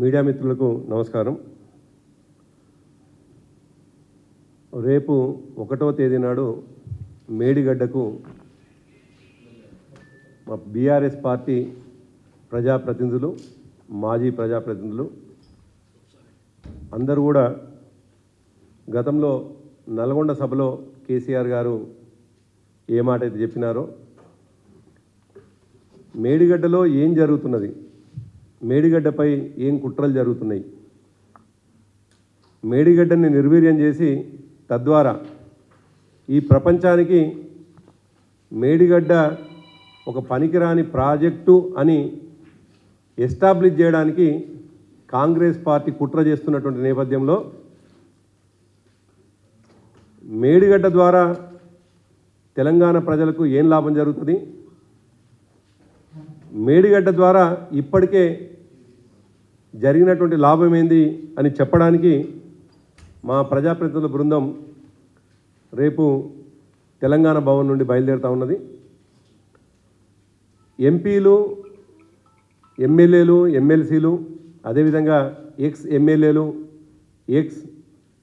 Media మిత్రులకు నమస్కారం. రేపు ఒకటో తేదీ నాడు మేడిగడ్డకు మా బీఆర్ఎస్ పార్టీ ప్రజాప్రతినిధులు మాజీ ప్రజాప్రతినిధులు అందరూ కూడా గతంలో నల్గొండ సభలో కేసీఆర్ గారు ఏ మాట అయితే చెప్పినారో మేడిగడ్డలో ఏం జరుగుతున్నది? మేడిగడ్డపై ఏం కుట్రలు జరుగుతున్నాయి? మేడిగడ్డని నిర్వీర్యం చేసి తద్వారా ఈ ప్రపంచానికి మేడిగడ్డ ఒక పనికిరాని ప్రాజెక్టు అని ఎస్టాబ్లిష్ చేయడానికి కాంగ్రెస్ పార్టీ కుట్ర చేస్తున్నటువంటి నేపథ్యంలో మేడిగడ్డ ద్వారా తెలంగాణ ప్రజలకు ఏం లాభం జరుగుతుంది? మేడిగడ్డ ద్వారా ఇప్పటికే జరిగినటువంటి లాభం ఏంది అని చెప్పడానికి మా ప్రజాప్రతినిధుల బృందం రేపు తెలంగాణ భవన్ నుండి బయలుదేరుతా ఉన్నది. ఎంపీలు ఎమ్మెల్యేలు ఎమ్మెల్సీలు అదేవిధంగా ఎక్స్ ఎమ్మెల్యేలు ఎక్స్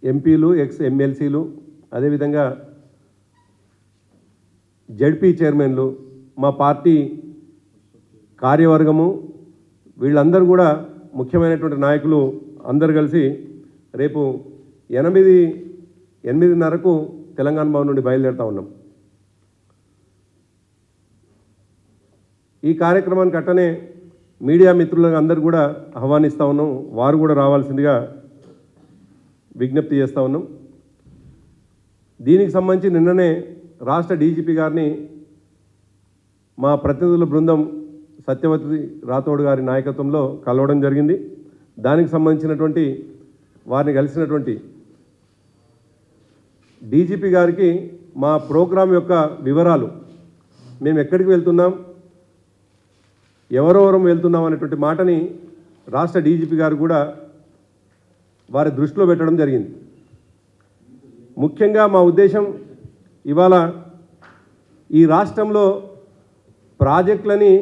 ఎంపీలు ఎక్స్ ఎమ్మెల్సీలు అదేవిధంగా జడ్పీ చైర్మన్లు మా పార్టీ కార్యవర్గము వీళ్ళందరూ కూడా ముఖ్యమైనటువంటి నాయకులు అందరు కలిసి రేపు ఎనిమిది ఎనిమిదిన్నరకు తెలంగాణ భవన్ నుండి బయలుదేరుతా ఉన్నాం. ఈ కార్యక్రమానికి అట్టనే మీడియా మిత్రులను అందరూ కూడా ఆహ్వానిస్తూ ఉన్నాం. వారు కూడా రావాల్సిందిగా విజ్ఞప్తి చేస్తూ ఉన్నాం. దీనికి సంబంధించి నిన్ననే రాష్ట్ర డీజీపీ గారిని మా ప్రతినిధుల బృందం సత్యవతి రాథోడ్ గారి నాయకత్వంలో కలవడం జరిగింది. దానికి సంబంధించినటువంటి వారిని కలిసినటువంటి డీజీపీ గారికి మా ప్రోగ్రాం యొక్క వివరాలు మేము ఎక్కడికి వెళ్తున్నాం ఎవరెవరం వెళ్తున్నాం అనేటువంటి మాటని రాష్ట్ర డీజీపీ గారు కూడా వారి దృష్టిలో పెట్టడం జరిగింది. ముఖ్యంగా మా ఉద్దేశం ఇవాళ ఈ రాష్ట్రంలో ప్రాజెక్టులని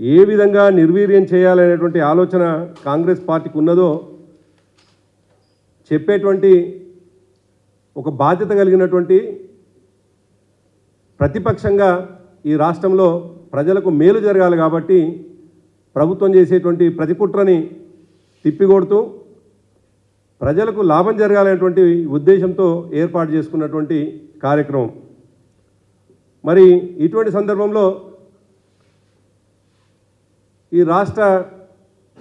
ఏ విధంగా నిర్వీర్యం చేయాలనేటువంటి ఆలోచన కాంగ్రెస్ పార్టీకి ఉన్నదో చెప్పేటువంటి ఒక బాధ్యత కలిగినటువంటి ప్రతిపక్షంగా ఈ రాష్ట్రంలో ప్రజలకు మేలు జరగాలి కాబట్టి ప్రభుత్వం చేసేటువంటి ప్రతికుట్రని తిప్పికొడుతూ ప్రజలకు లాభం జరగాలనేటువంటి ఉద్దేశంతో ఏర్పాటు చేసుకున్నటువంటి కార్యక్రమం. మరి ఇటువంటి సందర్భంలో ఈ రాష్ట్ర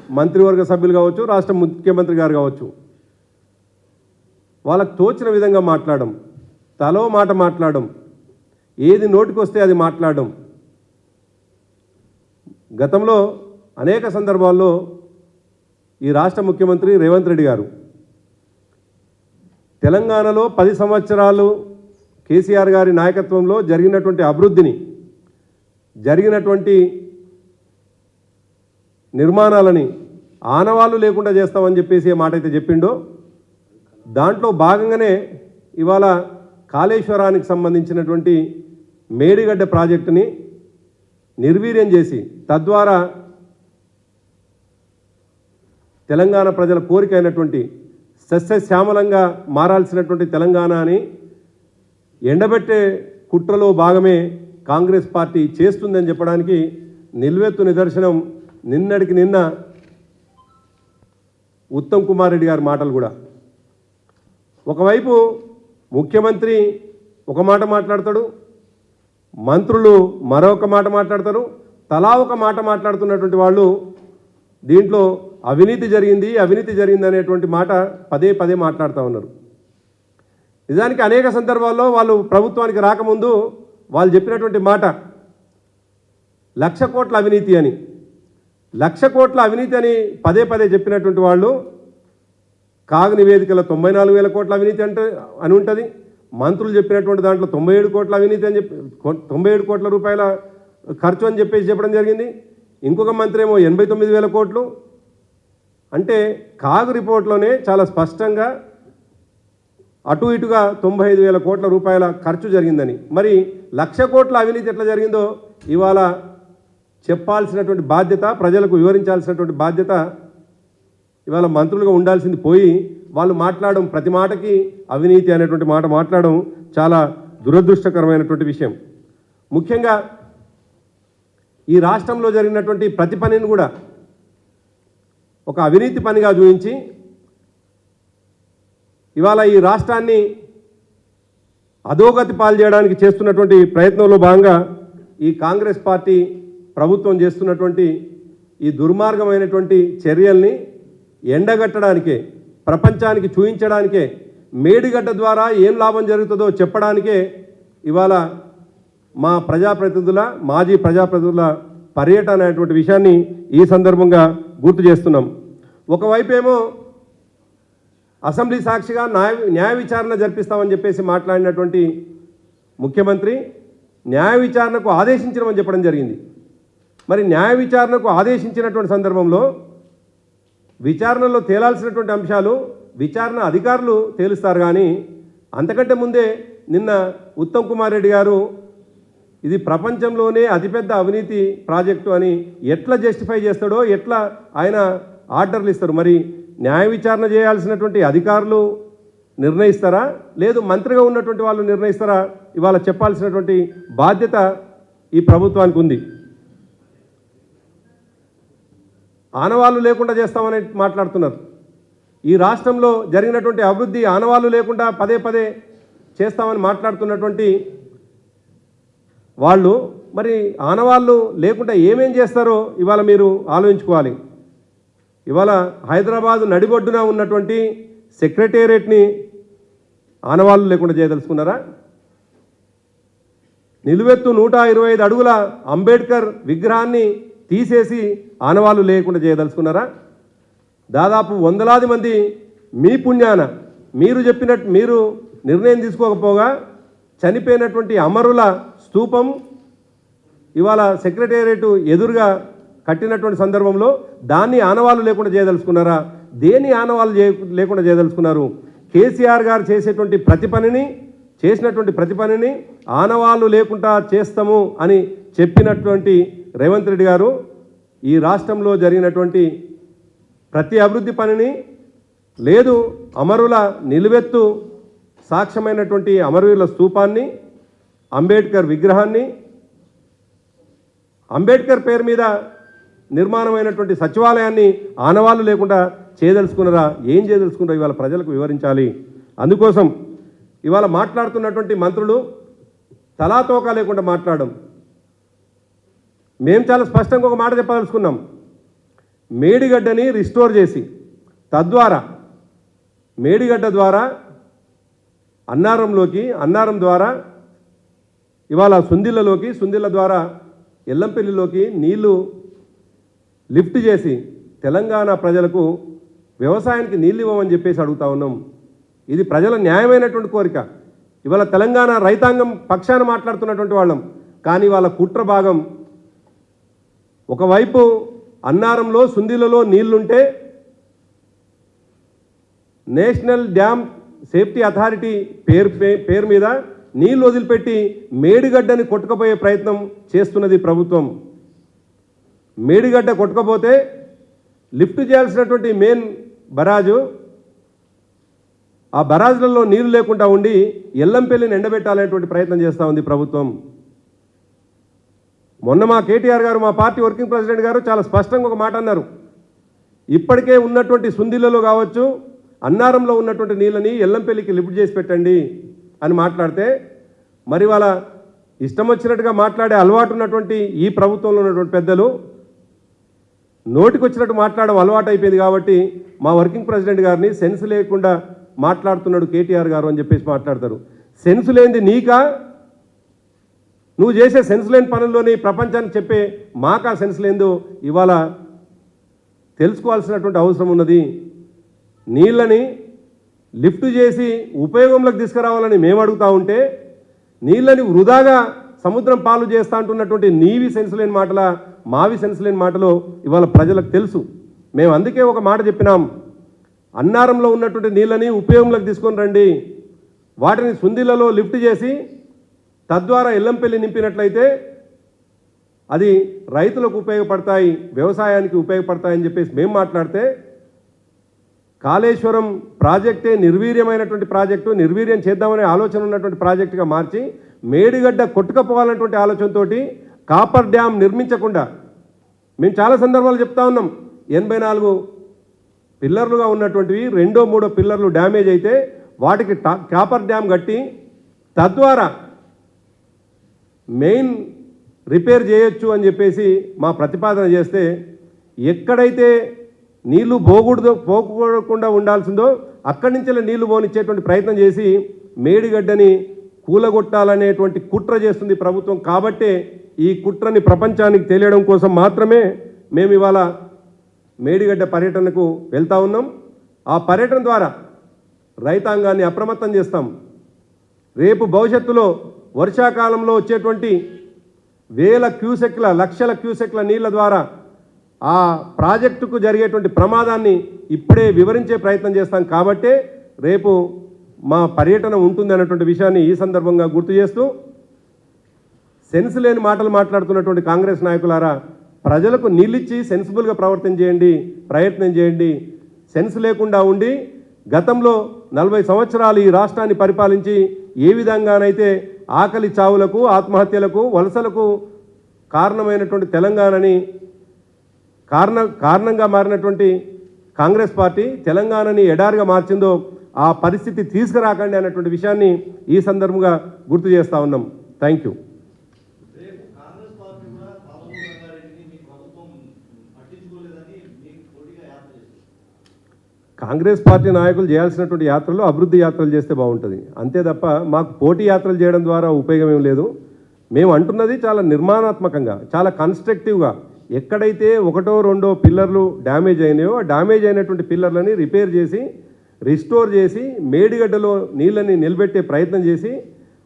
మంత్రివర్గ సభ్యులు కావచ్చు రాష్ట్ర ముఖ్యమంత్రి గారు కావచ్చు వాళ్ళకు తోచిన విధంగా మాట్లాడడం తలో మాట మాట్లాడడం ఏది నోటికొస్తే అది మాట్లాడడం. గతంలో అనేక సందర్భాల్లో ఈ రాష్ట్ర ముఖ్యమంత్రి రేవంత్ రెడ్డి గారు తెలంగాణలో పది సంవత్సరాలు కేసీఆర్ గారి నాయకత్వంలో జరిగినటువంటి అభివృద్ధిని జరిగినటువంటి నిర్మాణాలని ఆనవాళ్ళు లేకుండా చేస్తామని చెప్పేసి ఏ మాట అయితే చెప్పిండో దాంట్లో భాగంగానే ఇవాళ కాళేశ్వరానికి సంబంధించినటువంటి మేడిగడ్డ ప్రాజెక్టుని నిర్వీర్యం చేసి తద్వారా తెలంగాణ ప్రజల కోరిక అయినటువంటి సస్యశ్యామలంగా మారాల్సినటువంటి తెలంగాణ అని ఎండబెట్టే కుట్రలో భాగమే కాంగ్రెస్ పార్టీ చేస్తుందని చెప్పడానికి నిల్వెత్తు నిదర్శనం నిన్నటికి నిన్న ఉత్తమ్ కుమార్ రెడ్డి గారి మాటలు కూడా. ఒకవైపు ముఖ్యమంత్రి ఒక మాట మాట్లాడతాడు మంత్రులు మరొక మాట మాట్లాడతారు తలా ఒక మాట మాట్లాడుతున్నటువంటి వాళ్ళు దీంట్లో అవినీతి జరిగింది అవినీతి జరిగింది అనేటువంటి మాట పదే పదే మాట్లాడుతూ ఉన్నారు. నిజానికి అనేక సందర్భాల్లో వాళ్ళు ప్రభుత్వానికి రాకముందు వాళ్ళు చెప్పినటువంటి మాట లక్ష కోట్ల అవినీతి అని. లక్ష కోట్ల అవినీతి అని పదే పదే చెప్పినటువంటి వాళ్ళు కాగ్ నివేదికలో తొంభై నాలుగు వేల కోట్ల అవినీతి అంటే అని ఉంటుంది. మంత్రులు చెప్పినటువంటి దాంట్లో తొంభై ఏడు కోట్ల అవినీతి అని చెప్పి తొంభై ఏడు కోట్ల రూపాయల ఖర్చు అని చెప్పేసి చెప్పడం జరిగింది. ఇంకొక మంత్రి ఏమో ఎనభై తొమ్మిది వేల కోట్లు. అంటే కాగు రిపోర్ట్లోనే చాలా స్పష్టంగా అటు ఇటుగా తొంభై ఐదు వేల కోట్ల రూపాయల ఖర్చు జరిగిందని. మరి లక్ష కోట్ల అవినీతి ఎట్లా జరిగిందో ఇవాళ చెప్పాల్సినటువంటి బాధ్యత ప్రజలకు వివరించాల్సినటువంటి బాధ్యత ఇవాళ మంత్రులుగా ఉండాల్సింది పోయి వాళ్ళు మాట్లాడడం ప్రతి మాటకి అవినీతి అనేటువంటి మాట మాట్లాడడం చాలా దురదృష్టకరమైనటువంటి విషయం. ముఖ్యంగా ఈ రాష్ట్రంలో జరిగినటువంటి ప్రతి పనిని కూడా ఒక అవినీతి పనిగా చూపించి ఇవాళ ఈ రాష్ట్రాన్ని అధోగతి పాలు చేయడానికి చేస్తున్నటువంటి ప్రయత్నంలో భాగంగా ఈ కాంగ్రెస్ పార్టీ ప్రభుత్వం చేస్తున్నటువంటి ఈ దుర్మార్గమైనటువంటి చర్యల్ని ఎండగట్టడానికే ప్రపంచానికి చూయించడానికే మేడిగడ్డ ద్వారా ఏం లాభం జరుగుతుందో చెప్పడానికే ఇవాళ మా ప్రజాప్రతినిధుల మాజీ ప్రజాప్రతినిధుల పర్యటన అనేటువంటి విషయాన్ని ఈ సందర్భంగా గుర్తు చేస్తున్నాం. ఒకవైపు ఏమో అసెంబ్లీ సాక్షిగా న్యాయ న్యాయ విచారణ జరిపిస్తామని చెప్పేసి మాట్లాడినటువంటి ముఖ్యమంత్రి న్యాయ విచారణకు ఆదేశించడమని చెప్పడం జరిగింది. మరి న్యాయ విచారణకు ఆదేశించినటువంటి సందర్భంలో విచారణలో తేలాల్సినటువంటి అంశాలు విచారణ అధికారులు తేలుస్తారు కానీ అంతకంటే ముందే నిన్న ఉత్తమ్ కుమార్ రెడ్డి గారు ఇది ప్రపంచంలోనే అతిపెద్ద అవినీతి ప్రాజెక్టు అని ఎట్లా జస్టిఫై చేస్తాడో ఎట్లా ఆయన ఆర్డర్లు ఇస్తారు? మరి న్యాయ విచారణ చేయాల్సినటువంటి అధికారులు నిర్ణయిస్తారా? లేదు మంత్రిగా ఉన్నటువంటి వాళ్ళు నిర్ణయిస్తారా? ఇవాళ చెప్పాల్సినటువంటి బాధ్యత ఈ ప్రభుత్వానికి ఉంది. ఆనవాళ్ళు లేకుండా చేస్తామని మాట్లాడుతున్నారు. ఈ రాష్ట్రంలో జరిగినటువంటి అభివృద్ధి ఆనవాళ్ళు లేకుండా పదే పదే చేస్తామని మాట్లాడుతున్నటువంటి వాళ్ళు మరి ఆనవాళ్ళు లేకుండా ఏమేం చేస్తారో ఇవాళ మీరు ఆలోచించుకోవాలి. ఇవాళ హైదరాబాద్ నడిబొడ్డున ఉన్నటువంటి సెక్రటేరియట్ని ఆనవాళ్ళు లేకుండా చేయదలుచుకున్నారా? నిలువెత్తు నూట ఇరవై ఐదు అడుగుల అంబేద్కర్ విగ్రహాన్ని తీసేసి ఆనవాళ్ళు లేకుండా చేయదలుచుకున్నారా? దాదాపు వందలాది మంది మీ పుణ్యాన మీరు చెప్పినట్టు మీరు నిర్ణయం తీసుకోకపోగా చనిపోయినటువంటి అమరుల స్తూపం ఇవాళ సెక్రటేరియట్ ఎదురుగా కట్టినటువంటి సందర్భంలో దాన్ని ఆనవాళ్ళు లేకుండా చేయదలుచుకున్నారా? దేని ఆనవాళ్ళు చేయ లేకుండా చేయదలుచుకున్నారు? కేసీఆర్ గారు చేసేటువంటి ప్రతి పనిని చేసినటువంటి ప్రతి పనిని ఆనవాళ్ళు లేకుండా చేస్తాము అని చెప్పినటువంటి రేవంత్ రెడ్డి గారు ఈ రాష్ట్రంలో జరిగినటువంటి ప్రతి అభివృద్ధి పనిని లేదు అమరుల నిలువెత్తు సాక్ష్యమైనటువంటి అమరవీరుల స్థూపాన్ని అంబేద్కర్ విగ్రహాన్ని అంబేద్కర్ పేరు మీద నిర్మాణమైనటువంటి సచివాలయాన్ని ఆనవాళ్ళు లేకుండా చేయదలుచుకున్నారా ఏం చేయదలుచుకున్నారా ఇవాళ ప్రజలకు వివరించాలి. అందుకోసం ఇవాళ మాట్లాడుతున్నటువంటి మంత్రులు తలాతోకా లేకుండా మాట్లాడడం మేము చాలా స్పష్టంగా ఒక మాట చెప్పదలుచుకున్నాం. మేడిగడ్డని రిస్టోర్ చేసి తద్వారా మేడిగడ్డ ద్వారా అన్నారంలోకి అన్నారం ద్వారా ఇవాళ సుందిళ్ళలోకి సుందిళ్ళ ద్వారా ఎల్లంపల్లిలోకి నీళ్ళు లిఫ్ట్ చేసి తెలంగాణ ప్రజలకు వ్యవసాయానికి నీళ్ళు ఇవ్వమని చెప్పేసి అడుగుతా ఉన్నాం. ఇది ప్రజల న్యాయమైనటువంటి కోరిక. ఇవాళ తెలంగాణ రైతాంగం పక్షాన మాట్లాడుతున్నటువంటి వాళ్ళం. కానీ వాళ్ళ కుట్ర భాగం ఒకవైపు అన్నారంలో సుందిలలో నీళ్ళుంటే నేషనల్ డ్యామ్ సేఫ్టీ అథారిటీ పేరు పే- పేరు మీద నీళ్ళు వదిలిపెట్టి మేడిగడ్డని కొట్టుకుపోయే ప్రయత్నం చేస్తున్నది ప్రభుత్వం. మేడిగడ్డ కొట్టుకపోతే లిఫ్ట్ చేయాల్సినటువంటి మెయిన్ బరాజు ఆ బరాజులలో నీరు లేకుండా ఉండి ఎల్లంపల్లిని ఎండబెట్టాలనేటువంటి ప్రయత్నం చేస్తూ ఉంది ప్రభుత్వం. మొన్న మా కేటీఆర్ గారు మా పార్టీ వర్కింగ్ ప్రెసిడెంట్ గారు చాలా స్పష్టంగా ఒక మాట అన్నారు. ఇప్పటికే ఉన్నటువంటి సుందిళ్ళలో కావచ్చు అన్నారంలో ఉన్నటువంటి నీళ్ళని ఎల్లంపల్లికి లిఫ్ట్ చేసి పెట్టండి అని మాట్లాడితే మరి వాళ్ళ ఇష్టం వచ్చినట్టుగా మాట్లాడే అలవాటు ఉన్నటువంటి ఈ ప్రభుత్వంలో ఉన్నటువంటి పెద్దలు నోటికొచ్చినట్టు మాట్లాడడం అలవాటు అయిపోయింది కాబట్టి మా వర్కింగ్ ప్రెసిడెంట్ గారిని సెన్స్ లేకుండా మాట్లాడుతున్నాడు కేటీఆర్ గారు అని చెప్పేసి మాట్లాడతారు. సెన్స్ లేనిది నీకా? నువ్వు చేసే సెన్స్ లేని పనుల్లోని ప్రపంచాన్ని చెప్పే మాకా సెన్స్ లేదో ఇవాళ తెలుసుకోవాల్సినటువంటి అవసరం ఉన్నది. నీళ్ళని లిఫ్ట్ చేసి ఉపయోగంలోకి తీసుకురావాలని మేము అడుగుతా ఉంటే నీళ్ళని వృధాగా సముద్రం పాలు చేస్తా అంటున్నటువంటి నీవి సెన్స్ లేని మాటల మావి సెన్స్ లేని మాటలు ఇవాళ ప్రజలకు తెలుసు. మేము అందుకే ఒక మాట చెప్పినాం. అన్నారంలో ఉన్నటువంటి నీళ్ళని ఉపయోగంలోకి తీసుకొని రండి. వాటిని సుందిలలో లిఫ్ట్ చేసి తద్వారా ఎల్లంపల్లి నింపినట్లయితే అది రైతులకు ఉపయోగపడతాయి వ్యవసాయానికి ఉపయోగపడతాయని చెప్పేసి మేము మాట్లాడితే కాళేశ్వరం ప్రాజెక్టే నిర్వీర్యమైనటువంటి ప్రాజెక్టు నిర్వీర్యం చేద్దామనే ఆలోచన ఉన్నటువంటి ప్రాజెక్టుగా మార్చి మేడిగడ్డ కొట్టుకపోవాలన్నటువంటి ఆలోచనతో కాపర్ డ్యామ్ నిర్మించకుండా మేము చాలా సందర్భాలు చెప్తా ఉన్నాం. ఎనభై నాలుగు పిల్లర్లుగా ఉన్నటువంటివి రెండో మూడో పిల్లర్లు డ్యామేజ్ అయితే వాటికి టా- కాపర్ డ్యామ్ కట్టి తద్వారా మెయిన్ రిపేర్ చేయొచ్చు అని చెప్పేసి మా ప్రతిపాదన చేస్తే ఎక్కడైతే నీళ్ళు పోకూడదో పోకూడకుండా ఉండాల్సిందో అక్కడి నుంచి నీళ్ళు పోనిచ్చేటువంటి ప్రయత్నం చేసి మేడిగడ్డని కూలగొట్టాలనేటువంటి కుట్ర చేస్తుంది ప్రభుత్వం. కాబట్టే ఈ కుట్రని ప్రపంచానికి తెలియడం కోసం మాత్రమే మేము ఇవాళ మేడిగడ్డ పర్యటనకు వెళ్తా ఉన్నాం. ఆ పర్యటన ద్వారా రైతాంగాన్ని అప్రమత్తం చేస్తాం. రేపు భవిష్యత్తులో వర్షాకాలంలో వచ్చేటువంటి వేల క్యూసెక్ల లక్షల క్యూసెక్ల నీళ్ళ ద్వారా ఆ ప్రాజెక్టుకు జరిగేటువంటి ప్రమాదాన్ని ఇప్పుడే వివరించే ప్రయత్నం చేస్తాం. కాబట్టే రేపు మా పర్యటన ఉంటుంది అన్నటువంటి విషయాన్ని ఈ సందర్భంగా గుర్తు చేస్తూ సెన్స్ లేని మాటలు మాట్లాడుతున్నటువంటి కాంగ్రెస్ నాయకులారా ప్రజలకు నీళ్ళిచ్చి సెన్సిబుల్గా ప్రవర్తన చేయండి ప్రయత్నం చేయండి. సెన్స్ లేకుండా ఉండి గతంలో నలభై సంవత్సరాలు ఈ రాష్ట్రాన్ని పరిపాలించి ఏ విధంగానైతే ఆకలి చావులకు ఆత్మహత్యలకు వలసలకు కారణమైనటువంటి తెలంగాణని కారణ కారణంగా మారినటువంటి కాంగ్రెస్ పార్టీ తెలంగాణని ఎడారిగా మార్చిందో ఆ పరిస్థితి తీసుకురాకండి అన్నటువంటి విషయాన్ని ఈ సందర్భంగా గుర్తు చేస్తా ఉన్నాం. థ్యాంక్ యూ రేపు కాంగ్రెస్ పార్టీ కూడా బాబు రంగారెడ్డిని మీ ప్రభుత్వం పట్టించుకోలేదని మీకు పోటీగా యాత్ర చేస్తుంది కాంగ్రెస్ పార్టీ నాయకులు చేయాల్సినటువంటి యాత్రలు అభివృద్ధి యాత్రలు చేస్తే బాగుంటుంది. అంతే తప్ప మాకు పోటీ యాత్రలు చేయడం ద్వారా ఉపయోగం ఏం లేదు. మేము అంటున్నది చాలా నిర్మాణాత్మకంగా చాలా కన్స్ట్రక్టివ్గా. ఎక్కడైతే ఒకటో రెండో పిల్లర్లు డ్యామేజ్ అయినాయో ఆ డ్యామేజ్ అయినటువంటి పిల్లర్లని రిపేర్ చేసి రిస్టోర్ చేసి మేడిగడ్డలో నీళ్ళని నిలబెట్టే ప్రయత్నం చేసి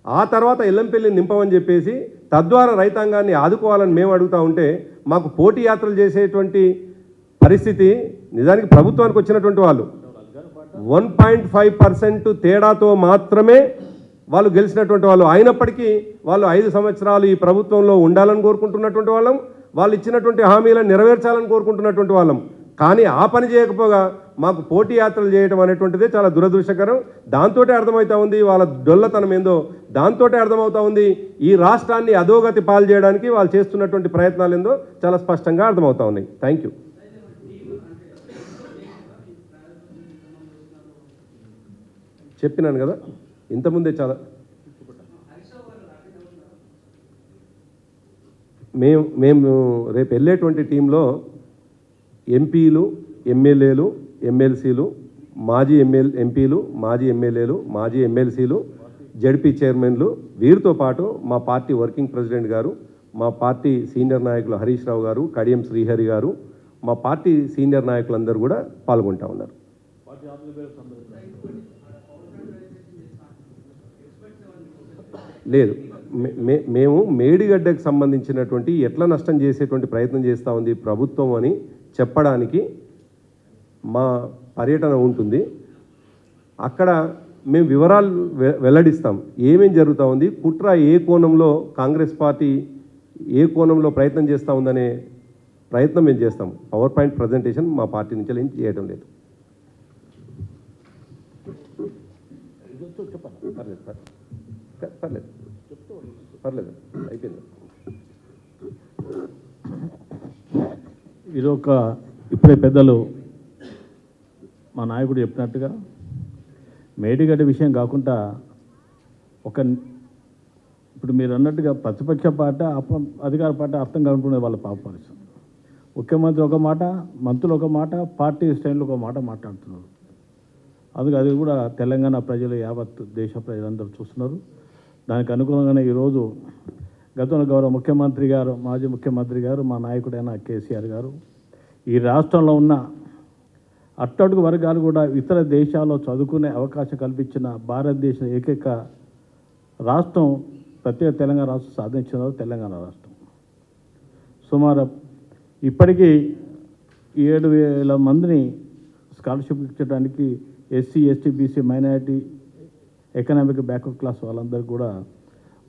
ఆ తర్వాత ఎల్లంపల్లి నింపమని చెప్పేసి తద్వారా రైతాంగాన్ని ఆదుకోవాలని మేము అడుగుతా ఉంటే మాకు పోటీ యాత్రలు చేసేటువంటి పరిస్థితి నిజానికి ప్రభుత్వానికి వచ్చినటువంటి వాళ్ళు. వన్ పాయింట్ ఫైవ్ పర్సెంట్ తేడాతో మాత్రమే వాళ్ళు గెలిచినటువంటి వాళ్ళు. అయినప్పటికీ వాళ్ళు ఐదు సంవత్సరాలు ఈ ప్రభుత్వంలో ఉండాలని కోరుకుంటున్నటువంటి వాళ్ళం వాళ్ళు ఇచ్చినటువంటి హామీలను నెరవేర్చాలని కోరుకుంటున్నటువంటి వాళ్ళం. కానీ ఆ పని చేయకపోగా మాకు పోటీ యాత్రలు చేయడం అనేటువంటిది చాలా దురదృష్టకరం. దాంతోటే అర్థమవుతా ఉంది వాళ్ళ డొల్లతనం ఏందో. దాంతోటే అర్థమవుతా ఉంది ఈ రాష్ట్రాన్ని అధోగతి పాలు చేయడానికి వాళ్ళు చేస్తున్నటువంటి ప్రయత్నాలు ఏందో చాలా స్పష్టంగా అర్థమవుతా ఉన్నాయి. Thank you. చెప్పినాను కదా ఇంతకుముందే చాలా. మేము మేము రేపు వెళ్ళేటువంటి టీంలో ఎంపీలు ఎమ్మెల్యేలు ఎమ్మెల్సీలు మాజీ ఎమ్మెల్ ఎంపీలు మాజీ ఎమ్మెల్యేలు మాజీ ఎమ్మెల్సీలు జడ్పీ చైర్మన్లు వీరితో పాటు మా పార్టీ వర్కింగ్ ప్రెసిడెంట్ గారు మా పార్టీ సీనియర్ నాయకులు హరీష్ రావు గారు కడియం శ్రీహరి గారు మా పార్టీ సీనియర్ నాయకులందరూ కూడా పాల్గొంటా ఉన్నారు. లేదు. మే- మే- మేము మేడిగడ్డకు సంబంధించినటువంటి ఎట్లా నష్టం చేసేటువంటి ప్రయత్నం చేస్తూ ఉంది ప్రభుత్వం అని చెప్పడానికి మా పర్యటన ఉంటుంది. అక్కడ మేము వివరాలు వెల్లడిస్తాం. ఏమేం జరుగుతూ ఉంది కుట్ర ఏ కోణంలో కాంగ్రెస్ పార్టీ ఏ కోణంలో ప్రయత్నం చేస్తూ ఉందనే ప్రయత్నం మేము చేస్తాం. పవర్ పాయింట్ ప్రజెంటేషన్ మా పార్టీ నుంచి ఏం చేయడం లేదు. చెప్పండి. పర్లేదు. పర్లేదు అయిపోయింది. ఇది ఒక ఇప్పుడే పెద్దలు మా నాయకుడు చెప్పినట్టుగా మేడిగడ్డ విషయం కాకుండా ఒక ఇప్పుడు మీరు అన్నట్టుగా ప్రతిపక్ష పార్టీ అప అధికార పార్టీ అర్థం కాకుండా వాళ్ళ పాప పరిస్థితి. ముఖ్యమంత్రి ఒక మాట మంత్రులు ఒక మాట పార్టీ శ్రేణులు ఒక మాట మాట్లాడుతున్నారు. అందుకే అది కూడా తెలంగాణ ప్రజలు యావత్ దేశ ప్రజలందరూ చూస్తున్నారు. దానికి అనుగుణంగానే ఈరోజు గతంలో గౌరవ ముఖ్యమంత్రి గారు మాజీ ముఖ్యమంత్రి గారు మా నాయకుడైన కేసీఆర్ గారు ఈ రాష్ట్రంలో ఉన్న అట్టడుగు వర్గాలు కూడా ఇతర దేశాల్లో చదువుకునే అవకాశం కల్పించిన భారతదేశం ఏకైక రాష్ట్రం ప్రత్యేక తెలంగాణ రాష్ట్రం సాధించిన తెలంగాణ రాష్ట్రం. సుమారు ఇప్పటికీ ఏడు వేల మందిని scholarship ఇచ్చడానికి SC ST BC minority economic backward class వాళ్ళందరికీ కూడా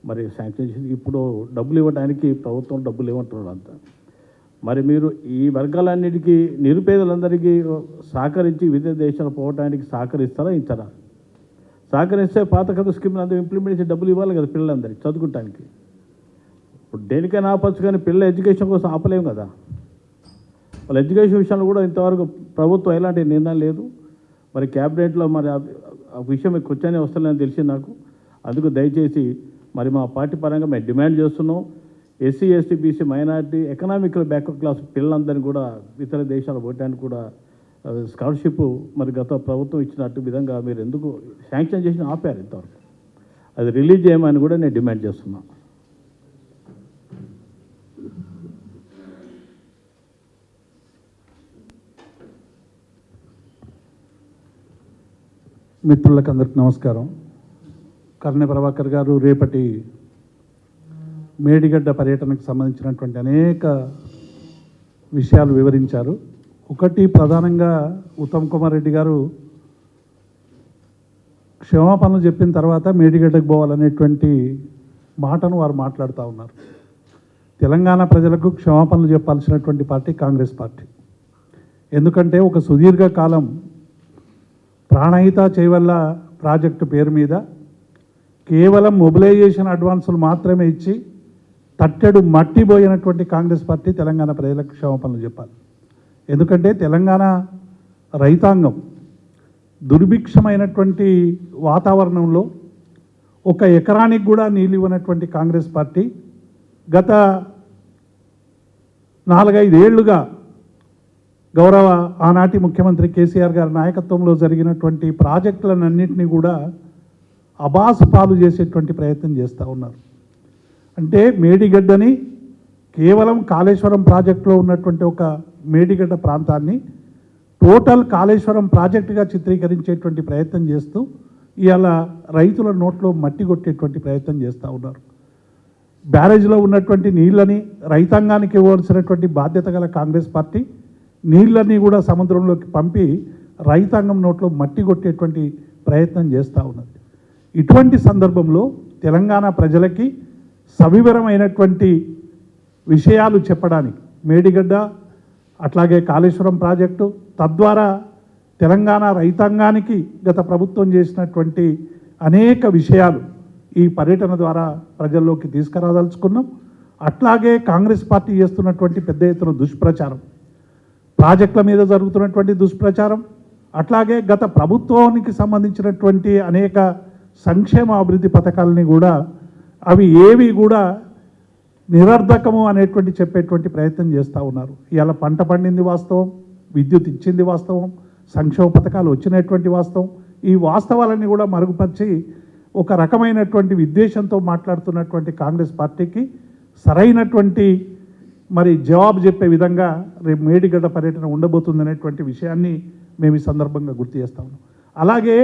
మరి శాంక్షన్ చేసి ఇప్పుడు డబ్బులు ఇవ్వడానికి ప్రభుత్వం డబ్బులు ఇవ్వమంటున్నారు అంతా. మరి మీరు ఈ వర్గాలన్నిటికీ నిరుపేదలందరికీ సహకరించి విదేశ దేశాలు పోవడానికి సహకరిస్తారా ఇస్తారా? సహకరిస్తే పాత కథ స్కీమ్ని అందరూ ఇంప్లిమెంట్ చేసి డబ్బులు ఇవ్వాలి కదా పిల్లలందరికీ చదువుకుంటానికి. ఇప్పుడు దేనికైనా ఆపచ్చు కానీ పిల్లల ఎడ్యుకేషన్ కోసం ఆపలేము కదా. వాళ్ళ ఎడ్యుకేషన్ విషయంలో కూడా ఇంతవరకు ప్రభుత్వం ఎలాంటి నిర్ణయం లేదు. మరి క్యాబినెట్లో మరి ఆ- విషయం మీకు కూర్చొని వస్తలేదని తెలిసింది నాకు. అందుకు దయచేసి మరి మా పార్టీ పరంగా మేము డిమాండ్ చేస్తున్నాం. SC ST BC minority economical backward class పిల్లలందరినీ కూడా ఇతర దేశాలు పోవడానికి కూడా స్కాలర్షిప్ మరి గత ప్రభుత్వం ఇచ్చినట్టు విధంగా మీరు ఎందుకు శాంక్షన్ చేసి ఆపారు ఇంతవరకు. అది రిలీజ్ చేయమని కూడా నేను డిమాండ్ చేస్తున్నాను మిత్రులకు అందరికి నమస్కారం. కర్ణె ప్రభాకర్ గారు రేపటి మేడిగడ్డ పర్యటనకు సంబంధించినటువంటి అనేక విషయాలు వివరించారు. ఒకటి ప్రధానంగా ఉత్తమ్ కుమార్ రెడ్డి గారు క్షమాపణలు చెప్పిన తర్వాత మేడిగడ్డకు పోవాలనేటువంటి మాటను వారు మాట్లాడుతూ ఉన్నారు. తెలంగాణ ప్రజలకు క్షమాపణలు చెప్పాల్సినటువంటి పార్టీ కాంగ్రెస్ పార్టీ. ఎందుకంటే ఒక సుదీర్ఘ కాలం ప్రాణహిత చేవల్ల ప్రాజెక్టు పేరు మీద కేవలం మొబిలైజేషన్ అడ్వాన్సులు మాత్రమే ఇచ్చి తట్టెడు మట్టిపోయినటువంటి కాంగ్రెస్ పార్టీ తెలంగాణ ప్రజలకు క్షమాపణలు చెప్పాలి. ఎందుకంటే తెలంగాణ రైతాంగం దుర్భిక్షమైనటువంటి వాతావరణంలో ఒక ఎకరానికి కూడా నీళ్ళు ఇవ్వనటువంటి కాంగ్రెస్ పార్టీ గత నాలుగైదేళ్ళుగా గౌరవ ఆనాటి ముఖ్యమంత్రి కేసీఆర్ గారి నాయకత్వంలో జరిగినటువంటి ప్రాజెక్టులన్నింటినీ కూడా అబాసు పాలు చేసేటువంటి ప్రయత్నం చేస్తూ ఉన్నారు. అంటే మేడిగడ్డని కేవలం కాళేశ్వరం ప్రాజెక్టులో ఉన్నటువంటి ఒక మేడిగడ్డ ప్రాంతాన్ని టోటల్ కాళేశ్వరం ప్రాజెక్టుగా చిత్రీకరించేటువంటి ప్రయత్నం చేస్తూ ఇవాళ రైతుల నోట్లో మట్టి కొట్టేటువంటి ప్రయత్నం చేస్తూ ఉన్నారు. బ్యారేజ్లో ఉన్నటువంటి నీళ్ళని రైతాంగానికి ఇవ్వాల్సినటువంటి బాధ్యత గల కాంగ్రెస్ పార్టీ నీళ్ళని కూడా సముద్రంలోకి పంపి రైతాంగం నోట్లో మట్టి కొట్టేటువంటి ప్రయత్నం చేస్తూ ఉన్నది. ఇటువంటి సందర్భంలో తెలంగాణ ప్రజలకి సవివరమైనటువంటి విషయాలు చెప్పడానికి మేడిగడ్డ అట్లాగే కాళేశ్వరం ప్రాజెక్టు తద్వారా తెలంగాణ రైతాంగానికి గత ప్రభుత్వం చేసినటువంటి అనేక విషయాలు ఈ పర్యటన ద్వారా ప్రజల్లోకి తీసుకురాదలుచుకున్నాం. అట్లాగే కాంగ్రెస్ పార్టీ చేస్తున్నటువంటి పెద్ద ఎత్తున దుష్ప్రచారం ప్రాజెక్టుల మీద జరుగుతున్నటువంటి దుష్ప్రచారం అట్లాగే గత ప్రభుత్వానికి సంబంధించినటువంటి అనేక సంక్షేమ అభివృద్ధి పథకాలని కూడా అవి ఏవి కూడా నిరర్ధకము అనేటువంటి చెప్పేటువంటి ప్రయత్నం చేస్తూ ఉన్నారు. ఇవాళ పంట పండింది వాస్తవం విద్యుత్ ఇచ్చింది వాస్తవం సంక్షేమ పథకాలు వచ్చినటువంటి వాస్తవం ఈ వాస్తవాలన్నీ కూడా మరుగుపరిచి ఒక రకమైనటువంటి విద్వేషంతో మాట్లాడుతున్నటువంటి కాంగ్రెస్ పార్టీకి సరైనటువంటి మరి జవాబు చెప్పే విధంగా రేపు మేడిగడ్డ పర్యటన ఉండబోతుందనేటువంటి విషయాన్ని మేము ఈ సందర్భంగా గుర్తు చేస్తాము అలాగే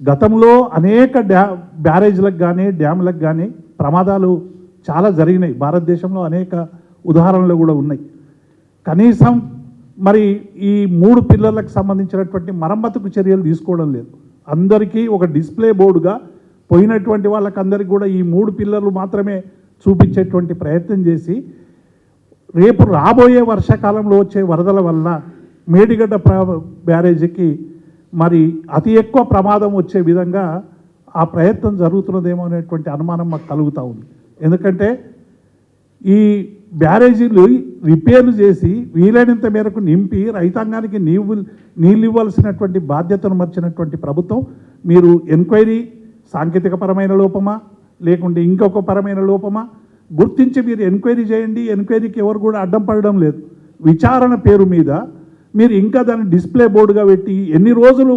గతంలో అనేక డ్యా బ్యారేజ్లకు కానీ డ్యాములకు కానీ ప్రమాదాలు చాలా జరిగినాయి. భారతదేశంలో అనేక ఉదాహరణలు కూడా ఉన్నాయి. కనీసం మరి ఈ మూడు పిల్లర్లకు సంబంధించినటువంటి మరమ్మతుకు చర్యలు తీసుకోవడం లేదు. అందరికీ ఒక డిస్ప్లే బోర్డుగా పోయినటువంటి వాళ్ళకందరికీ కూడా ఈ మూడు పిల్లర్లు మాత్రమే చూపించేటువంటి ప్రయత్నం చేసి రేపు రాబోయే వర్షాకాలంలో వచ్చే వరదల వల్ల మేడిగడ్డ బ్యారేజీకి మరి అతి ఎక్కువ ప్రమాదం వచ్చే విధంగా ఆ ప్రయత్నం జరుగుతున్నదేమో అనేటువంటి అనుమానం మాకు కలుగుతూ ఉంది. ఎందుకంటే ఈ బ్యారేజీలు రిపేర్లు చేసి వీలైనంత మేరకు నింపి రైతాంగానికి నీవు నీళ్ళు ఇవ్వాల్సినటువంటి బాధ్యతను మర్చినటువంటి ప్రభుత్వం మీరు ఎంక్వైరీ సాంకేతిక పరమైన లోపమా లేకుంటే ఇంకొక పరమైన లోపమా గుర్తించి మీరు ఎంక్వైరీ చేయండి. ఎంక్వైరీకి ఎవరు కూడా అడ్డం పడడం లేదు. విచారణ పేరు మీద మీరు ఇంకా దాన్ని డిస్ప్లే బోర్డుగా పెట్టి ఎన్ని రోజులు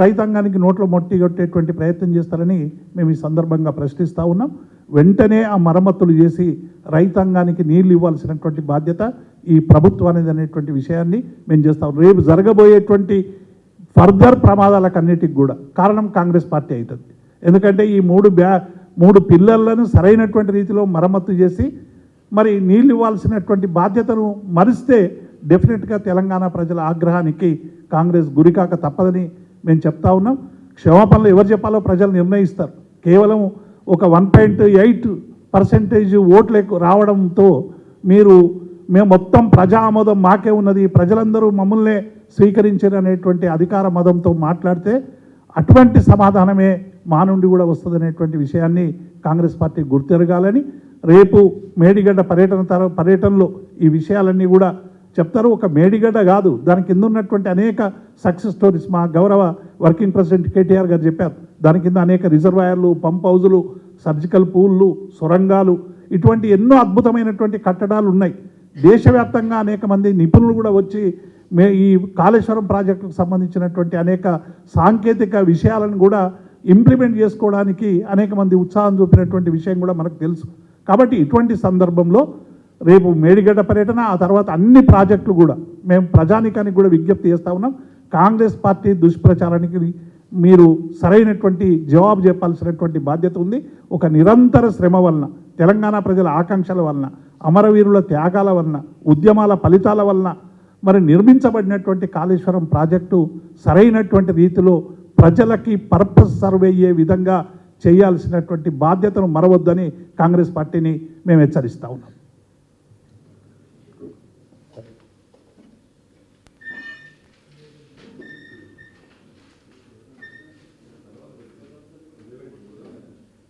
రైతాంగానికి నోట్లో మొట్టి కొట్టేటువంటి ప్రయత్నం చేస్తారని మేము ఈ సందర్భంగా ప్రశ్నిస్తూ ఉన్నాం. వెంటనే ఆ మరమ్మతులు చేసి రైతాంగానికి నీళ్ళు ఇవ్వాల్సినటువంటి బాధ్యత ఈ ప్రభుత్వానికి అనేటువంటి విషయాన్ని మేము చేస్తాం. రేపు జరగబోయేటువంటి ఫర్దర్ ప్రమాదాలకు అన్నిటికి కూడా కారణం కాంగ్రెస్ పార్టీ అవుతుంది. ఎందుకంటే ఈ మూడు బ్యా మూడు పిల్లలను సరైనటువంటి రీతిలో మరమ్మతు చేసి మరి నీళ్ళు ఇవ్వాల్సినటువంటి బాధ్యతను మరిస్తే డెఫినెట్గా తెలంగాణ ప్రజల ఆగ్రహానికి కాంగ్రెస్ గురికాక తప్పదని మేము చెప్తా ఉన్నాం. క్షమాపణలు ఎవరు చెప్పాలో ప్రజలు నిర్ణయిస్తారు. కేవలం ఒక వన్ పాయింట్ ఎయిట్ పర్సెంటేజ్ ఓట్లు రావడంతో మీరు మేము మొత్తం ప్రజా ఆమోదం మాకే ఉన్నది ప్రజలందరూ మమ్మల్నే స్వీకరించారు అనేటువంటి అధికార మదంతో మాట్లాడితే అటువంటి సమాధానమే మా నుండి కూడా వస్తుందనేటువంటి విషయాన్ని కాంగ్రెస్ పార్టీ గుర్తెరగాలని రేపు మేడిగడ్డ పర్యటన తర పర్యటనలో ఈ విషయాలన్నీ కూడా చెప్తారు. ఒక మేడిగడ్డ కాదు దాని కింద ఉన్నటువంటి అనేక సక్సెస్ స్టోరీస్ మా గౌరవ వర్కింగ్ ప్రెసిడెంట్ కేటీఆర్ గారు చెప్పారు. దాని కింద అనేక రిజర్వాయర్లు పంప్ హౌజులు సర్జికల్ పూళ్ళు సొరంగాలు ఇటువంటి ఎన్నో అద్భుతమైనటువంటి కట్టడాలు ఉన్నాయి. దేశవ్యాప్తంగా అనేక మంది నిపుణులు కూడా వచ్చి మే ఈ కాళేశ్వరం ప్రాజెక్టుకు సంబంధించినటువంటి అనేక సాంకేతిక విషయాలను కూడా ఇంప్లిమెంట్ చేసుకోవడానికి అనేక మంది ఉత్సాహం చూపినటువంటి విషయం కూడా మనకు తెలుసు. కాబట్టి ఇటువంటి సందర్భంలో రేపు మేడిగడ్డ పర్యటన ఆ తర్వాత అన్ని ప్రాజెక్టులు కూడా మేము ప్రజానికానికి కూడా విజ్ఞప్తి చేస్తా ఉన్నాం. కాంగ్రెస్ పార్టీ దుష్ప్రచారానికి మీరు సరైనటువంటి జవాబు చెప్పాల్సినటువంటి బాధ్యత ఉంది. ఒక నిరంతర శ్రమ వలన తెలంగాణ ప్రజల ఆకాంక్షల వలన అమరవీరుల త్యాగాల వలన ఉద్యమాల ఫలితాల వలన మరి నిర్మించబడినటువంటి కాళేశ్వరం ప్రాజెక్టు సరైనటువంటి రీతిలో ప్రజలకి పర్పస్ సర్వ్ అయ్యే విధంగా చేయాల్సినటువంటి బాధ్యతను మరవద్దని కాంగ్రెస్ పార్టీని మేము హెచ్చరిస్తా ఉన్నాం.